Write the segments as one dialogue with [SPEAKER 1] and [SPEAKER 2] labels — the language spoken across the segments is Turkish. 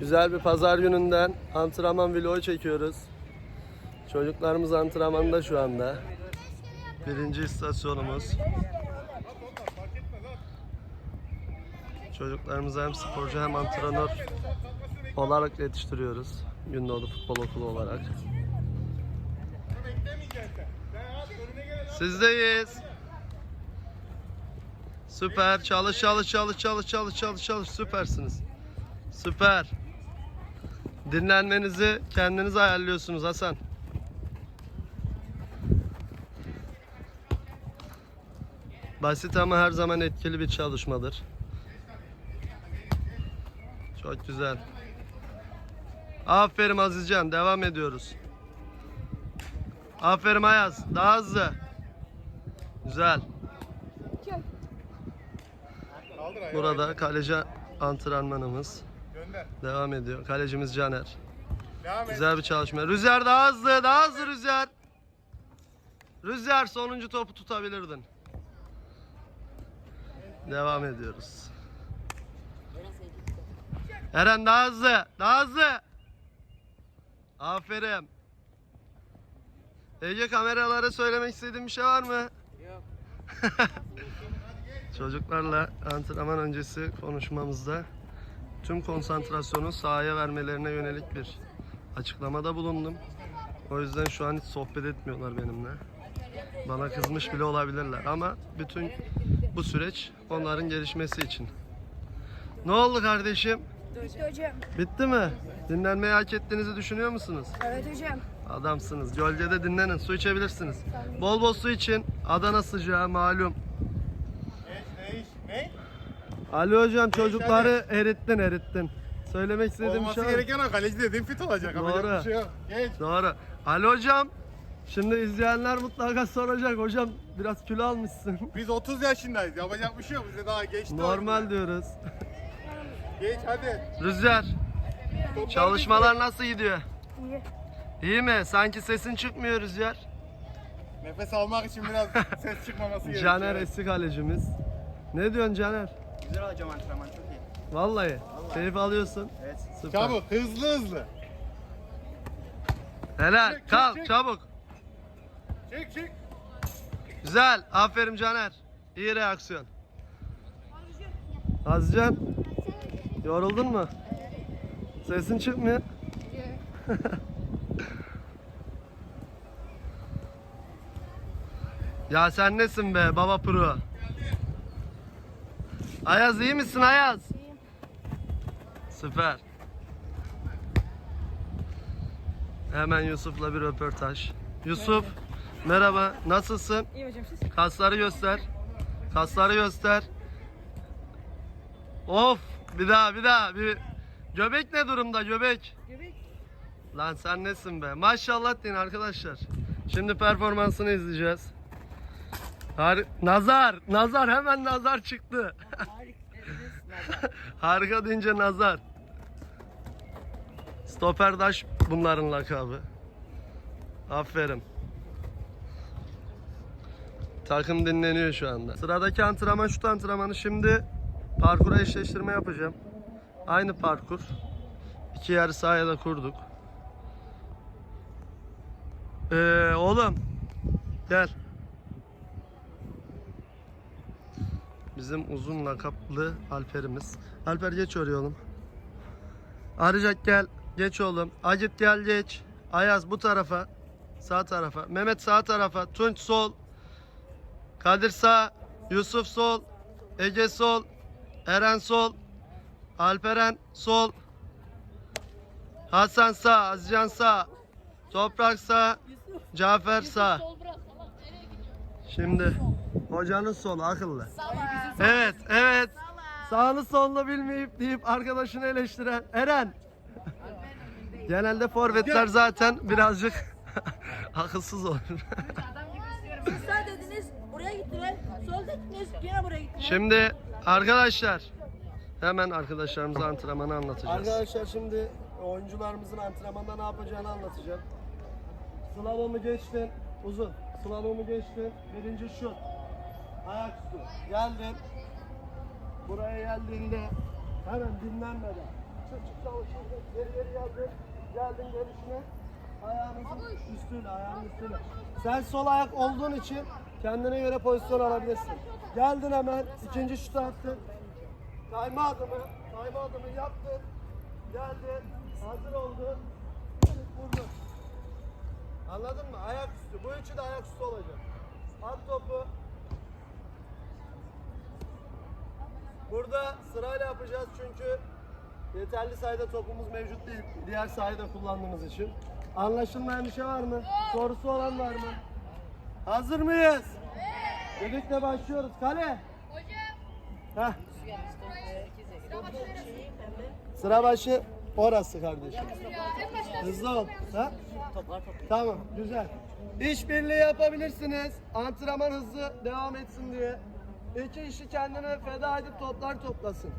[SPEAKER 1] Güzel bir pazar gününden antrenman vlogu çekiyoruz. Çocuklarımız antrenmanda şu anda. Birinci istasyonumuz. Çocuklarımızı hem sporcu hem antrenör olarak yetiştiriyoruz. Gündoğdu Futbol Okulu olarak. Sizdeyiz. Süper. Çalış çalış çalış çalış çalış çalış çalış. Süpersiniz. Süper. Dinlenmenizi kendiniz ayarlıyorsunuz Hasan. Basit ama her zaman etkili bir çalışmadır. Çok güzel. Aferin Azizcan. Devam ediyoruz. Aferin Ayaz. Daha hızlı. Güzel. Burada kaleci antrenmanımız. Devam ediyor. Kalecimiz Caner.
[SPEAKER 2] Devam.
[SPEAKER 1] Güzel bir çalışma. Rüzgar daha hızlı, daha hızlı Rüzgar. Rüzgar sonuncu topu tutabilirdin. Devam ediyoruz. Eren daha hızlı, daha hızlı. Aferin. Ege kameralara söylemek istediğin bir şey var mı?
[SPEAKER 3] Yok.
[SPEAKER 1] Çocuklarla antrenman öncesi konuşmamızda tüm konsantrasyonu sahaya vermelerine yönelik bir açıklamada bulundum. O yüzden şu an hiç sohbet etmiyorlar benimle. Bana kızmış bile olabilirler ama bütün bu süreç onların gelişmesi için. Ne oldu kardeşim?
[SPEAKER 4] Bitti hocam.
[SPEAKER 1] Bitti mi? Dinlenmeyi hak ettiğinizi düşünüyor musunuz?
[SPEAKER 4] Evet hocam.
[SPEAKER 1] Adamsınız. Gölgede dinlenin. Su içebilirsiniz. Bol bol su için. Adana sıcağı malum. Ali hocam çocukları erittin erittin. Söylemek istediğim bir
[SPEAKER 2] Olması
[SPEAKER 1] şey var
[SPEAKER 2] gereken o kaleci dediğin fit olacak. Yapacak
[SPEAKER 1] Doğru.
[SPEAKER 2] bir şey yok. Geç.
[SPEAKER 1] Doğru. Ali hocam şimdi izleyenler mutlaka soracak hocam biraz kilo almışsın.
[SPEAKER 2] Biz 30 yaşındayız. Yapacak bir şey yok. Bize daha geçti.
[SPEAKER 1] Normal diyoruz.
[SPEAKER 2] Geç hadi.
[SPEAKER 1] Rüzgar
[SPEAKER 2] Toplar
[SPEAKER 1] çalışmalar nasıl gidiyor?
[SPEAKER 4] İyi.
[SPEAKER 1] İyi mi? Sanki sesin çıkmıyor Rüzgar.
[SPEAKER 2] Nefes almak için biraz ses çıkmaması gerekiyor.
[SPEAKER 1] Caner eski kalecimiz. Ne diyorsun Caner?
[SPEAKER 3] Güzel hocam antrenman çok iyi.
[SPEAKER 1] Vallahi. Keyif alıyorsun.
[SPEAKER 3] Evet.
[SPEAKER 1] Süper.
[SPEAKER 2] Çabuk hızlı hızlı.
[SPEAKER 1] Helal.
[SPEAKER 2] Çık, çık,
[SPEAKER 1] Kalk
[SPEAKER 2] çık.
[SPEAKER 1] çabuk.
[SPEAKER 2] Çık çık.
[SPEAKER 1] Güzel. Aferin Caner. İyi reaksiyon. Azcan. Yoruldun mu? Sesin çıkmıyor. ya sen nesin be baba pro? Ayaz iyi misin Ayaz? Süper. Hemen Yusuf'la bir röportaj. Yusuf, merhaba. Nasılsın?
[SPEAKER 4] İyi hocam siz?
[SPEAKER 1] Kasları göster. Kasları göster. Of! Bir daha, bir daha. Bir göbek ne durumda göbek?
[SPEAKER 4] Göbek.
[SPEAKER 1] Lan sen nesin be? Maşallah deyin arkadaşlar. Şimdi performansını izleyeceğiz. Har nazar, nazar hemen nazar çıktı. Harika deyince nazar. Stoperdaş bunların lakabı. Aferin. Takım dinleniyor şu anda. Sıradaki antrenman şut antrenmanı. Şimdi parkura eşleştirme yapacağım. Aynı parkur. İki yarı sahaya da kurduk. Ee, oğlum gel. Bizim uzun lakaplı Alper'imiz. Alper geç oraya oğlum. Arayacak gel. Geç oğlum. Acit gel geç. Ayaz bu tarafa. Sağ tarafa. Mehmet sağ tarafa. Tunç sol. Kadir sağ. Yusuf sol. Ege sol. Eren sol. Alperen sol. Hasan sağ. Azcan sağ. Toprak sağ. Cafer sağ. Şimdi hocanın solu akıllı. Evet, evet. Sağını solunu bilmeyip deyip arkadaşını eleştiren Eren. Genelde forvetler zaten birazcık akılsız olur.
[SPEAKER 4] Siz sağ dediniz buraya gittiler. Sol dediniz yine buraya gittiler.
[SPEAKER 1] Şimdi arkadaşlar hemen arkadaşlarımıza antrenmanı anlatacağız.
[SPEAKER 5] Arkadaşlar şimdi oyuncularımızın antrenmanda ne yapacağını anlatacağım. Slalomu geçtin. Uzun. Slalomu geçtin. Birinci şut. Ayaküstü. Geldin. Buraya geldiğinde hemen dinlenmeden çık çalışırdın. Geri geri geldin. Geldin gelişine. Ayağınızın üstüne, ayağın üstüne. Sen sol ayak olduğun için kendine göre pozisyon alabilirsin. Geldin hemen, ikinci şutu attın. Kayma adımı, kayma adımı yaptın. Geldin, hazır oldun. Vurdun. Anladın mı? Ayak üstü. Bu üçü de ayak üstü olacak. At topu. Burada sırayla yapacağız çünkü yeterli sayıda topumuz mevcut değil. Diğer sayıda kullandığımız için. Anlaşılmayan bir şey var mı? Sorusu olan var mı? Hazır mıyız? Birlikte başlıyoruz. Kale. Hocam. Sıra başı orası kardeşim. Hızlı ol. Ha? Tamam, güzel. İşbirliği yapabilirsiniz. Antrenman hızlı devam etsin diye. İki kişi kendine feda edip toplar toplasın.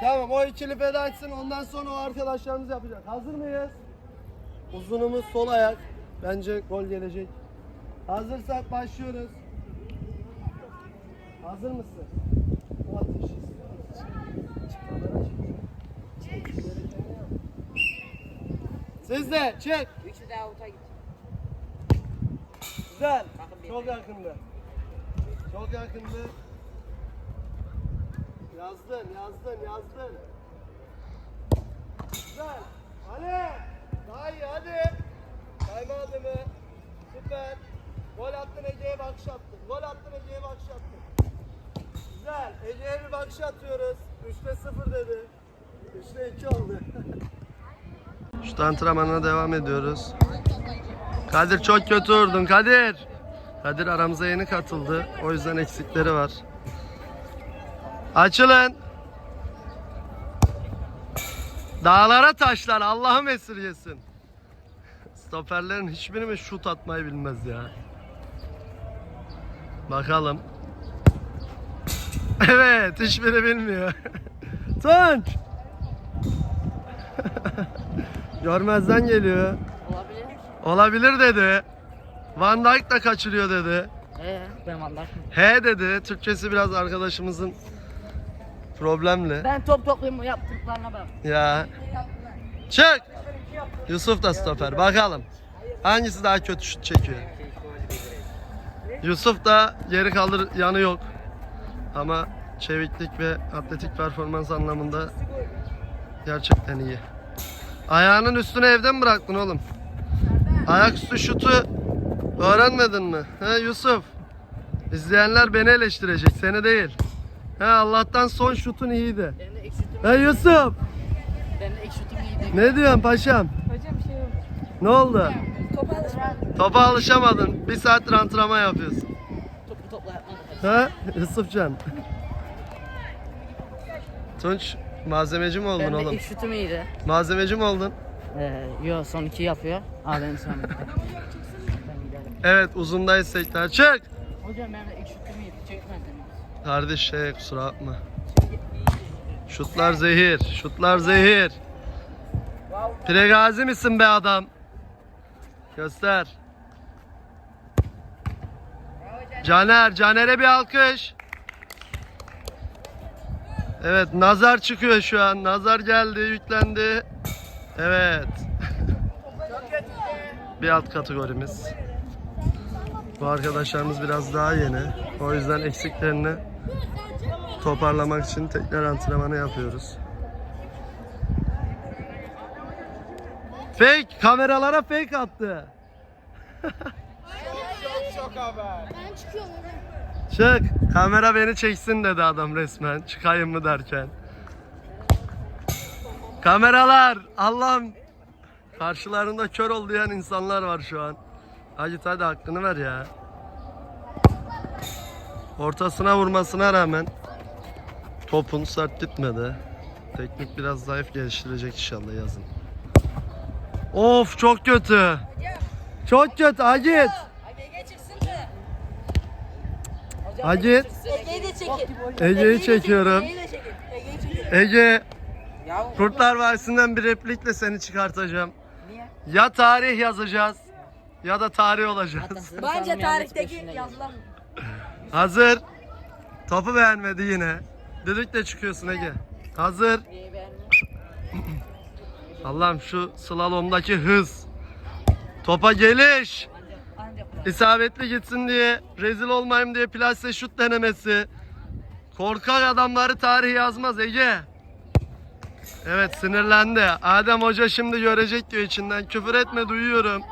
[SPEAKER 5] Tamam, o ikili feda etsin. Ondan sonra o arkadaşlarımız yapacak. Hazır mıyız? Uzunumuz sol ayak. Bence gol gelecek. Hazırsak başlıyoruz. Hazır mısın? O ateşi. Siz de çek.
[SPEAKER 6] Üçü de avuta gitti.
[SPEAKER 5] Güzel. Çok yakındı. Çok yakındı. Yazdın, yazdın, yazdın. Güzel. Ali. Daha iyi hadi. Kayma adımı. Süper. Gol attın Ege'ye bakış attın. Gol attın Ege'ye bakış attın. Güzel. Ege'ye bir bakış atıyoruz. 3'te 0 dedi. 3'te 2 oldu.
[SPEAKER 1] Şu antrenmanına devam ediyoruz. Kadir çok kötü vurdun Kadir. Kadir aramıza yeni katıldı. O yüzden eksikleri var. Açılın. Dağlara taşlar Allah'ım esirgesin. Stoperlerin hiçbiri mi şut atmayı bilmez ya. Bakalım. Evet hiçbiri bilmiyor. Tunç. Görmezden geliyor.
[SPEAKER 6] Olabilir.
[SPEAKER 1] Olabilir dedi. Van Dijk da kaçırıyor dedi.
[SPEAKER 6] Ee, anlaşım.
[SPEAKER 1] He dedi. Türkçesi biraz arkadaşımızın problemli.
[SPEAKER 6] Ben top toplayayım yaptıklarına bak.
[SPEAKER 1] Ya. Çık. Yusuf da stoper. Bakalım. Hangisi daha kötü şut çekiyor? Yusuf da geri kalır yanı yok. Ama çeviklik ve atletik performans anlamında gerçekten iyi. Ayağının üstüne evden bıraktın oğlum? Ayaküstü şutu öğrenmedin mi? He Yusuf. İzleyenler beni eleştirecek, seni değil. He Allah'tan son şutun iyiydi. He Yusuf.
[SPEAKER 6] benim de ilk şutum iyiydi.
[SPEAKER 1] Ne diyorsun paşam?
[SPEAKER 6] Hocam bir şey yok.
[SPEAKER 1] Ne oldu?
[SPEAKER 6] Topa alışmadım.
[SPEAKER 1] Topa alışamadın. Bir saattir antrenman yapıyorsun.
[SPEAKER 6] Topu topla yapmadım.
[SPEAKER 1] Ha? Yusufcan. Tunç malzemeci mi oldun
[SPEAKER 6] Benim
[SPEAKER 1] oğlum?
[SPEAKER 6] ilk şutum iyiydi.
[SPEAKER 1] Malzemeci mi oldun?
[SPEAKER 6] Ee, yo son iki yapıyor. Aa benim son. Ben.
[SPEAKER 1] Evet uzundayız tekrar. Çık!
[SPEAKER 6] Hocam şutum iyiydi. Çekmedin.
[SPEAKER 1] Kardeş şey kusura bakma. Şutlar zehir. Şutlar zehir. Pregazi misin be adam? Göster. Caner, Caner'e bir alkış. Evet, nazar çıkıyor şu an. Nazar geldi, yüklendi. Evet. bir alt kategorimiz. Bu arkadaşlarımız biraz daha yeni. O yüzden eksiklerini toparlamak için tekrar antrenmanı yapıyoruz. Fake, kameralara fake attı.
[SPEAKER 2] Çok haber.
[SPEAKER 4] Ben çıkıyorum.
[SPEAKER 1] Çık. Kamera beni çeksin dedi adam resmen. Çıkayım mı derken. Kameralar. Allah'ım. Karşılarında kör ol diyen insanlar var şu an. Hadi hadi hakkını ver ya. Ortasına vurmasına rağmen topun sert gitmedi. Teknik biraz zayıf geliştirecek inşallah yazın. Of çok kötü. Çok kötü
[SPEAKER 6] da.
[SPEAKER 1] Agit.
[SPEAKER 4] Ege'yi de çekin.
[SPEAKER 1] Ege'yi çekiyorum. Ege Kurtlar Vadisi'nden bir replikle seni çıkartacağım.
[SPEAKER 6] niye?
[SPEAKER 1] Ya tarih yazacağız ya da tarih olacağız.
[SPEAKER 4] Bence tarihteki yazılan
[SPEAKER 1] Hazır. Topu beğenmedi yine. Düdükle çıkıyorsun Ege. Hazır. Allah'ım şu slalomdaki hız. Topa geliş. İsabetli gitsin diye, rezil olmayayım diye plase şut denemesi. Korkak adamları tarih yazmaz Ege. Evet sinirlendi. Adem Hoca şimdi görecek diyor içinden. Küfür etme duyuyorum.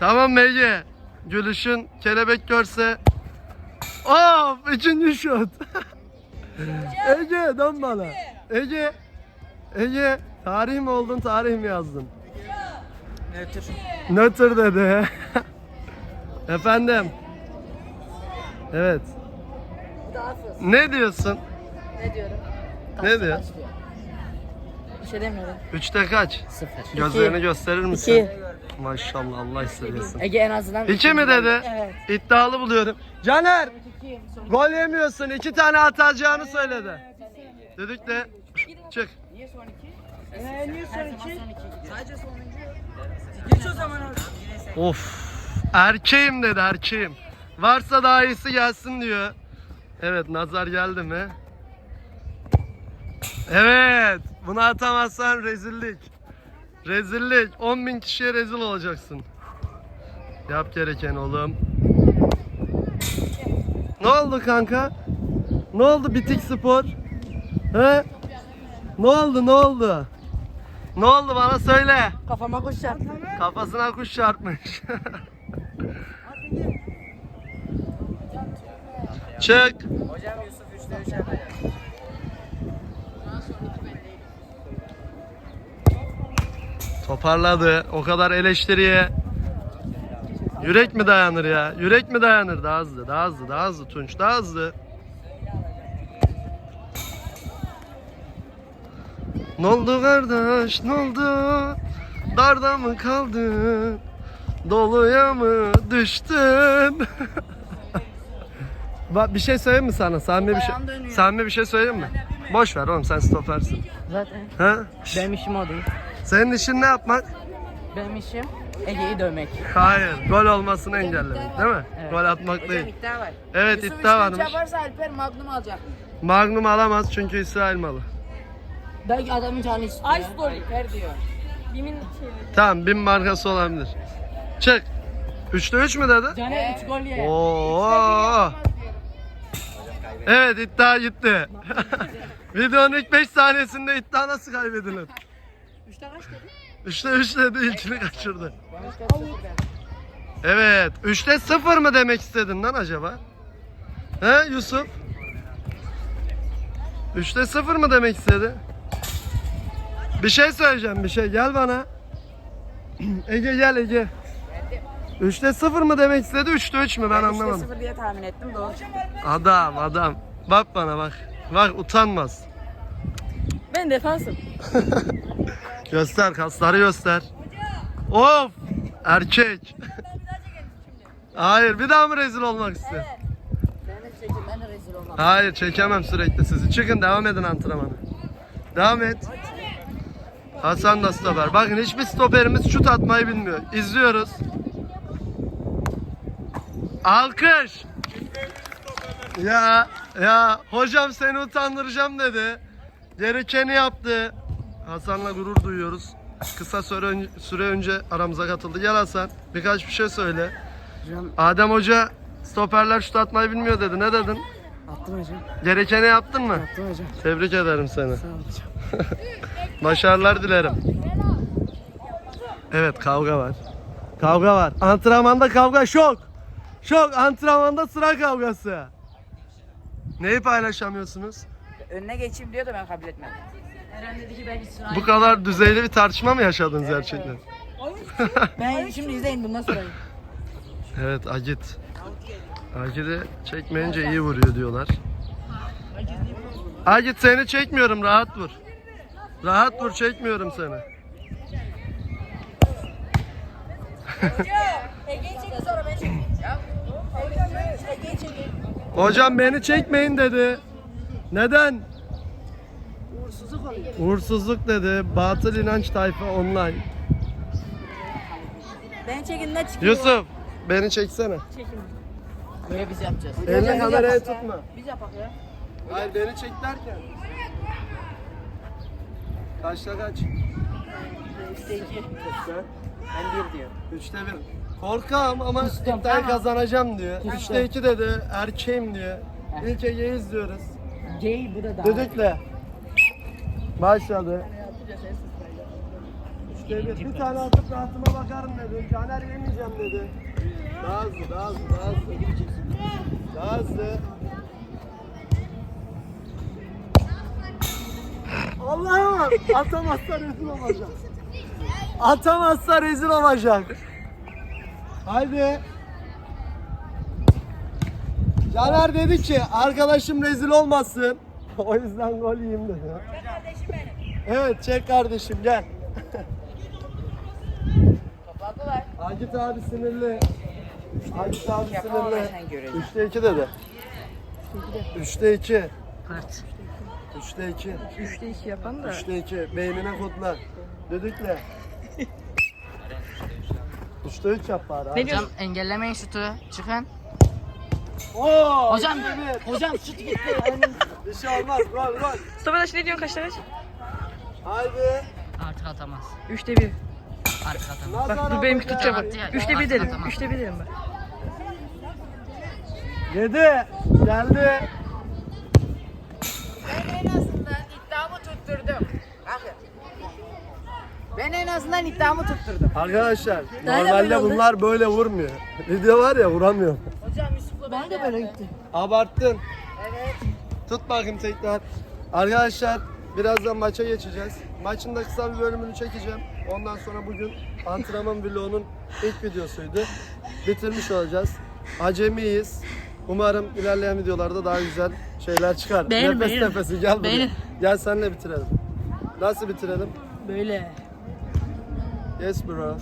[SPEAKER 1] Tamam Ege? Gülüşün kelebek görse. Of! Üçüncü şut. Ege dön bana. Ege. Ege. Tarih mi oldun tarih mi yazdın?
[SPEAKER 6] Nötr.
[SPEAKER 1] Nötr dedi. Efendim. Evet. Ne diyorsun?
[SPEAKER 4] Ne diyorum?
[SPEAKER 1] Ne diyor?
[SPEAKER 4] Bir şey demiyorum.
[SPEAKER 1] Üçte kaç?
[SPEAKER 6] Sıfır.
[SPEAKER 1] Gözlerini gösterir misin?
[SPEAKER 4] İki.
[SPEAKER 1] Maşallah Allah istediyorsun.
[SPEAKER 6] Ege en azından
[SPEAKER 1] İki mi dedi?
[SPEAKER 4] Evet.
[SPEAKER 1] İddialı buluyorum. Caner! Gol yemiyorsun. iki tane atacağını söyledi. Dedik de çık.
[SPEAKER 6] Niye son iki?
[SPEAKER 4] Ee, niye son iki?
[SPEAKER 6] Sadece sonuncu.
[SPEAKER 4] Geç o zaman abi.
[SPEAKER 1] Of. Erkeğim dedi erkeğim. Varsa daha iyisi gelsin diyor. Evet nazar geldi mi? Evet. Bunu atamazsan rezillik. Rezillik. 10 bin kişiye rezil olacaksın. Yap gereken oğlum. Ne oldu kanka? Ne oldu bitik spor? He? Ne oldu ne oldu? Ne oldu bana söyle.
[SPEAKER 4] Kafama kuş çarptı.
[SPEAKER 1] Kafasına kuş çarpmış. Çık.
[SPEAKER 6] Hocam
[SPEAKER 1] Toparladı. O kadar eleştiriye. Yürek mi dayanır ya? Yürek mi dayanır? Daha hızlı, daha hızlı, daha hızlı Tunç, daha hızlı. Ne oldu kardeş? Ne oldu? Darda mı kaldın? Doluya mı düştün? Bak bir şey söyleyeyim mi sana? Samimi bir şey, samimi bir şey söyleyeyim mi? Boş ver oğlum sen stopersin.
[SPEAKER 6] Zaten
[SPEAKER 1] Ha?
[SPEAKER 6] benim işim o değil.
[SPEAKER 1] Senin işin ne yapmak?
[SPEAKER 6] Benim işim Ege'yi dövmek.
[SPEAKER 1] Hayır, gol olmasını engellemek değil mi?
[SPEAKER 6] Evet.
[SPEAKER 1] Gol atmak değil.
[SPEAKER 6] iddia var.
[SPEAKER 1] Evet iddia varmış.
[SPEAKER 4] yaparsa Alper Magnum alacak.
[SPEAKER 1] Magnum alamaz çünkü İsrail malı.
[SPEAKER 6] Belki adamın canı istiyor.
[SPEAKER 4] Ice Dolly.
[SPEAKER 6] Alper diyor.
[SPEAKER 4] Bimin
[SPEAKER 1] Tamam, bin markası olabilir. Çık. Üçte üç mü dedi?
[SPEAKER 6] Caner 3 gol ye.
[SPEAKER 1] Oo. Evet iddia gitti. Videonun ilk 5 saniyesinde iddia nasıl kaybedilir?
[SPEAKER 4] Üçte kaç dedi?
[SPEAKER 1] Üçte üç dedi ilkini kaçırdı. Evet. Üçte sıfır mı demek istedin lan acaba? He Yusuf? Üçte sıfır mı demek istedi? Bir şey söyleyeceğim bir şey. Gel bana. Ege gel Ege. Üçte sıfır mı demek istedi? Üçte üç mü? Ben anlamadım.
[SPEAKER 6] 0 diye tahmin ettim doğru.
[SPEAKER 1] Adam adam. Bak bana bak. Bak utanmaz.
[SPEAKER 4] Ben defansım.
[SPEAKER 1] Göster kasları göster. Of! Erkek. Hayır bir daha mı rezil olmak istiyor?
[SPEAKER 6] Ben de çekim ben de rezil olmam.
[SPEAKER 1] Hayır çekemem sürekli sizi. Çıkın devam edin antrenmana. Devam et. Hasan da stoper. Bakın hiçbir stoperimiz şut atmayı bilmiyor. İzliyoruz. Alkış. Ya ya hocam seni utandıracağım dedi. Gerekeni yaptı. Hasan'la gurur duyuyoruz. Kısa süre, ön- süre önce aramıza katıldı. Gel Hasan birkaç bir şey söyle.
[SPEAKER 6] Hocam
[SPEAKER 1] Adem Hoca stoperler şut atmayı bilmiyor dedi. Ne dedin?
[SPEAKER 6] attım hocam.
[SPEAKER 1] Gerekeni yaptın mı?
[SPEAKER 6] Attım hocam.
[SPEAKER 1] Tebrik ederim seni.
[SPEAKER 6] Sağ olun hocam.
[SPEAKER 1] Başarılar dilerim. Evet kavga var. Kavga var. Antrenmanda kavga şok. Şok. Antrenmanda sıra kavgası. Neyi paylaşamıyorsunuz?
[SPEAKER 6] Önüne geçeyim diyor da ben kabul etmedim. Eren dedi ki ben İsrail.
[SPEAKER 1] Bu kadar düzeyli bir tartışma mı yaşadınız gerçekten?
[SPEAKER 6] Ben şimdi izleyin bundan sonra.
[SPEAKER 1] Evet Agit. Agit'i çekmeyince iyi vuruyor diyorlar. Agit seni çekmiyorum rahat vur. Rahat vur çekmiyorum seni.
[SPEAKER 4] Ege'yi çekin sonra ben çekeyim. Ege'yi çekin.
[SPEAKER 1] Hocam beni çekmeyin dedi. Neden?
[SPEAKER 4] Uğursuzluk
[SPEAKER 1] dedi. Batıl inanç tayfa online.
[SPEAKER 4] Ben çekin ne çıkıyor?
[SPEAKER 1] Yusuf beni çeksene.
[SPEAKER 4] Çekin.
[SPEAKER 6] Böyle biz yapacağız.
[SPEAKER 1] Elini kameraya tutma.
[SPEAKER 4] Biz yapak ya.
[SPEAKER 1] Hayır beni çek derken. Kaçta kaç?
[SPEAKER 6] Üçte iki.
[SPEAKER 3] Ben bir diyor.
[SPEAKER 1] Üçte bir. Korkam ama
[SPEAKER 6] Kustum,
[SPEAKER 1] iddiayı
[SPEAKER 6] tamam.
[SPEAKER 1] kazanacağım diyor.
[SPEAKER 6] Kustum.
[SPEAKER 1] Üçte iki dedi. Erkeğim diyor. İlk Ege'yi izliyoruz.
[SPEAKER 6] Gay bu da daha.
[SPEAKER 1] Düdükle. Başladı. Üçte bir. Bir tane atıp rahatıma bakarım dedi. Caner yemeyeceğim dedi. Daha hızlı, daha hızlı, daha hızlı. Daha hızlı. Allah'ım atamazsa rezil olacak. Atamazsa rezil olacak. Haydi. Caner dedi ki arkadaşım rezil olmasın. o yüzden gol yiyeyim dedi. Evet çek kardeşim gel. Agit abi sinirli. Agit abi sinirli. Üçte iki dedi. Üçte iki.
[SPEAKER 6] Part.
[SPEAKER 1] Üçte iki.
[SPEAKER 4] Üçte iki yapan da.
[SPEAKER 1] Üçte iki. Beynine kodla. Düdükle. Üçte üç yap bari. abi.
[SPEAKER 6] Hocam engellemeyin şutu. Çıkın.
[SPEAKER 1] Oo,
[SPEAKER 6] Hocam, hocam şut gitti.
[SPEAKER 1] Bir şey olmaz. Gol gol.
[SPEAKER 4] Mustafa Taş ne diyorsun kaçta kaç?
[SPEAKER 1] Haydi.
[SPEAKER 6] Artık atamaz.
[SPEAKER 4] Üçte bir.
[SPEAKER 6] Artık atamaz.
[SPEAKER 1] Nazar
[SPEAKER 4] Dur benimki tutacak bak. Üçte bir derim.
[SPEAKER 6] atamaz.
[SPEAKER 4] Üçte bir derim ben.
[SPEAKER 1] Yedi. Geldi.
[SPEAKER 3] Ben en azından iddiamı tutturdum. Bakın. Ben en azından iddiamı tutturdum.
[SPEAKER 1] Arkadaşlar normalde bunlar böyle vurmuyor. Video var ya vuramıyor.
[SPEAKER 4] Ben de böyle gitti.
[SPEAKER 1] Abarttın. Evet. Tut bakayım tekrar. Arkadaşlar birazdan maça geçeceğiz. Maçın da kısa bir bölümünü çekeceğim. Ondan sonra bugün antrenman vlogunun ilk videosuydu. Bitirmiş olacağız. Acemiyiz. Umarım ilerleyen videolarda daha güzel şeyler çıkar.
[SPEAKER 4] Beğenin,
[SPEAKER 1] Nefes
[SPEAKER 4] beğenin.
[SPEAKER 1] nefesi gel buraya.
[SPEAKER 4] Beğenin.
[SPEAKER 1] Gel seninle bitirelim. Nasıl bitirelim?
[SPEAKER 4] Böyle.
[SPEAKER 1] Yes bro.